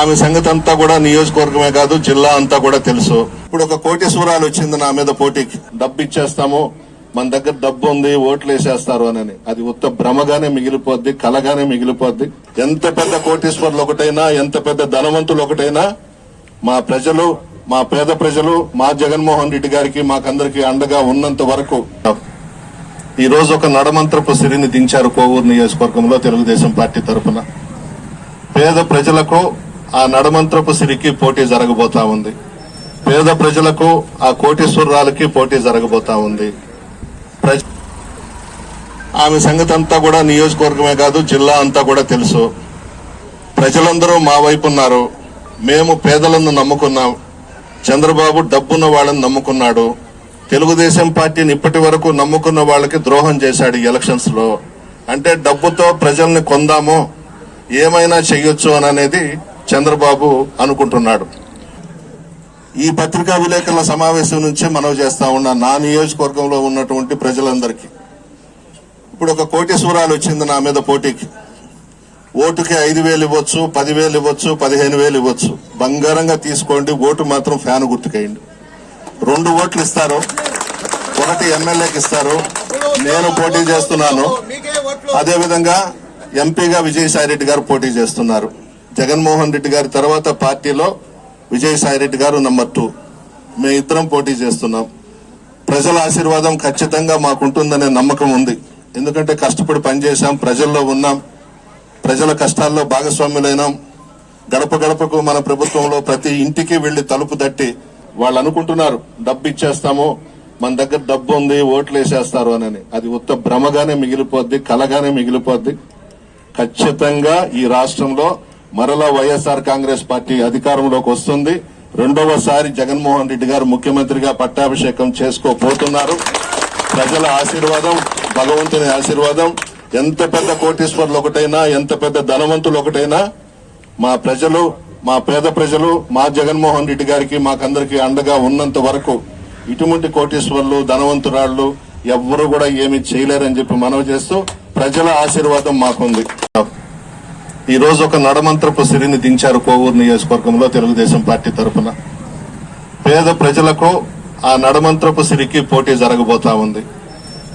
ఆమె సంగతి అంతా కూడా నియోజకవర్గమే కాదు జిల్లా అంతా కూడా తెలుసు. ఇప్పుడు ఒక కోటేశ్వరాలు వచ్చింది నా మీద పోటీకి. డబ్బు ఇచ్చేస్తాము మన దగ్గర డబ్బు ఉంది ఓట్లు వేసేస్తారు అని అది ఉత్త భ్రమగానే మిగిలిపోద్ది కలగానే మిగిలిపోద్ది. ఎంత పెద్ద కోటేశ్వర్లు ఒకటైనా ఎంత పెద్ద ధనవంతులు ఒకటైనా మా ప్రజలు మా పేద ప్రజలు మా జగన్మోహన్ రెడ్డి గారికి మాకందరికి అండగా ఉన్నంత వరకు ఈ రోజు ఒక నడమంత్రపు సిరిని దించారు కోవూరు నియోజకవర్గంలో తెలుగుదేశం పార్టీ తరఫున పేద ప్రజలకు ఆ నడమంత్రపు సిరికి పోటీ జరగబోతా ఉంది. పేద ప్రజలకు ఆ కోటీశ్వరాలకి పోటీ జరగబోతా ఉంది. ఆమె సంగతి అంతా కూడా నియోజకవర్గమే కాదు జిల్లా అంతా కూడా తెలుసు. ప్రజలందరూ మా వైపు ఉన్నారు. మేము పేదలను నమ్ముకున్నాం. చంద్రబాబు డబ్బున్న వాళ్ళని నమ్ముకున్నాడు. తెలుగుదేశం పార్టీని ఇప్పటి వరకు నమ్ముకున్న వాళ్ళకి ద్రోహం చేశాడు ఎలక్షన్స్లో. అంటే డబ్బుతో ప్రజల్ని కొందాము ఏమైనా చెయ్యొచ్చు అని అనేది చంద్రబాబు అనుకుంటున్నాడు. ఈ పత్రికా విలేకరుల సమావేశం నుంచే మనవి చేస్తా ఉన్నా నా నియోజకవర్గంలో ఉన్నటువంటి ప్రజలందరికీ. ఇప్పుడు ఒక కోటేశ్వరాలు వచ్చింది నా మీద పోటీకి. ఓటుకి ఐదు వేలు ఇవ్వచ్చు పదివేలు ఇవ్వచ్చు పదిహేను వేలు ఇవ్వచ్చు. బంగారంగా తీసుకోండి ఓటు మాత్రం ఫ్యాన్ గుర్తుకేయండి. రెండు ఓట్లు ఇస్తారు ఒకటి ఎమ్మెల్యేకి ఇస్తారు నేను పోటీ చేస్తున్నాను. అదేవిధంగా ఎంపీగా విజయసాయి రెడ్డి గారు పోటీ చేస్తున్నారు. జగన్మోహన్ రెడ్డి గారి తర్వాత పార్టీలో విజయసాయి రెడ్డి గారు నంబర్ టూ మేము ఇద్దరం పోటీ చేస్తున్నాం. ప్రజల ఆశీర్వాదం ఖచ్చితంగా మాకుంటుందనే నమ్మకం ఉంది. ఎందుకంటే కష్టపడి పనిచేశాం ప్రజల్లో ఉన్నాం ప్రజల కష్టాల్లో భాగస్వాములైనాం. గడప గడపకు మన ప్రభుత్వంలో ప్రతి ఇంటికి వెళ్ళి తలుపు తట్టి వాళ్ళు అనుకుంటున్నారు డబ్బు ఇచ్చేస్తాము మన దగ్గర డబ్బు ఉంది ఓట్లు వేసేస్తారు అని అది ఉత్త భ్రమగానే మిగిలిపోద్ది కలగానే మిగిలిపోద్ది. ఖచ్చితంగా ఈ రాష్ట్రంలో మరలా వైఎస్ఆర్ కాంగ్రెస్ పార్టీ అధికారంలోకి వస్తుంది. రెండవసారి జగన్మోహన్ రెడ్డి గారు ముఖ్యమంత్రిగా పట్టాభిషేకం చేసుకోబోతున్నారు. ప్రజల ఆశీర్వాదం భగవంతుని ఆశీర్వాదం ఎంత పెద్ద కోటీశ్వర్లు ఒకటైనా ఎంత పెద్ద ధనవంతులు ఒకటైనా మా ప్రజలు మా పేద ప్రజలు మా జగన్మోహన్ రెడ్డి గారికి మాకందరికి అండగా ఉన్నంత వరకు ఇటువంటి కోటీశ్వర్లు ధనవంతురాళ్ళు ఎవ్వరు కూడా ఏమి చేయలేరని చెప్పి మనవి చేస్తూ ప్రజల ఆశీర్వాదం మాకుంది. ఈ రోజు ఒక నడమంత్రపు సిరిని దించారు కోవూరు నియోజకవర్గంలో తెలుగుదేశం పార్టీ తరఫున పేద ప్రజలకు ఆ నడమంత్రపు సిరికి పోటీ జరగబోతా ఉంది.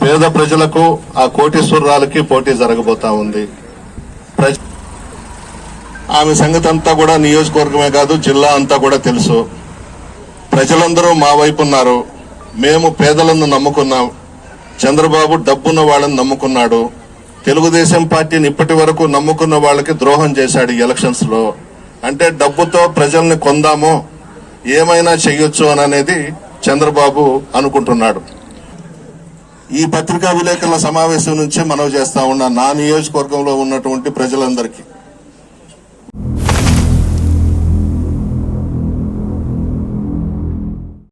పేద ప్రజలకు ఆ కోటేశ్వరరాలకి పోటీ జరగబోతా ఉంది. ఆమె సంగతి అంతా కూడా నియోజకవర్గమే కాదు జిల్లా అంతా కూడా తెలుసు. ప్రజలందరూ మా వైపు ఉన్నారు. మేము పేదలను నమ్ముకున్నాం. చంద్రబాబు డబ్బున్న వాళ్ళని నమ్ముకున్నాడు. తెలుగుదేశం పార్టీని ఇప్పటి వరకు నమ్ముకున్న వాళ్ళకి ద్రోహం చేశాడు ఈ ఎలక్షన్స్లో. అంటే డబ్బుతో ప్రజల్ని కొందాము ఏమైనా చెయ్యొచ్చు అని అనేది చంద్రబాబు అనుకుంటున్నాడు. ఈ పత్రికా విలేకరుల సమావేశం నుంచి మనవి చేస్తా ఉన్నా నా నియోజకవర్గంలో ఉన్నటువంటి ప్రజలందరికీ.